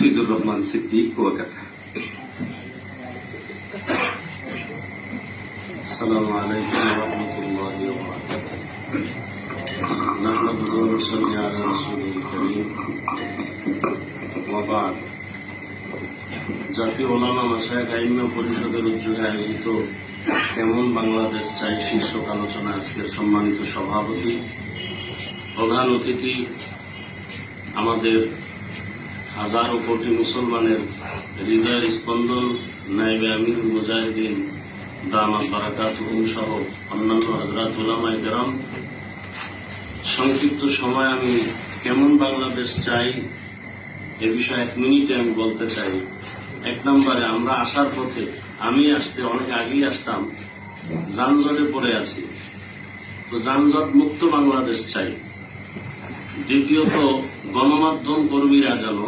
হাফিজুর রহমান সিদ্দিক কুয়াকাটা السلام عليكم ورحمة الله وبركاته نحمده ونصلي على رسوله الكريم وبعد জাতীয় ওলামা মাসায়ক আইন পরিষদের উদ্যোগে আয়োজিত কেমন বাংলাদেশ চাই শীর্ষক আলোচনা আজকের সম্মানিত সভাপতি প্রধান অতিথি আমাদের হাজারো কোটি মুসলমানের হৃদয়ের স্পন্দন, নাইবে আমির মুজাহিদিন, দামাত, বারাকাত সহ অন্যান্য হাজরাত উলামাই গ্রাম সংক্ষিপ্ত সময় আমি কেমন বাংলাদেশ চাই এ বিষয়ে এক মিনিটে আমি বলতে চাই। এক নম্বরে, আমরা আসার পথে আমি আসতে, অনেক আগেই আসতাম, যানজটে পড়ে আছি। তো যানজট মুক্ত বাংলাদেশ চাই। দ্বিতীয়ত, গণমাধ্যম কর্মীরা যেন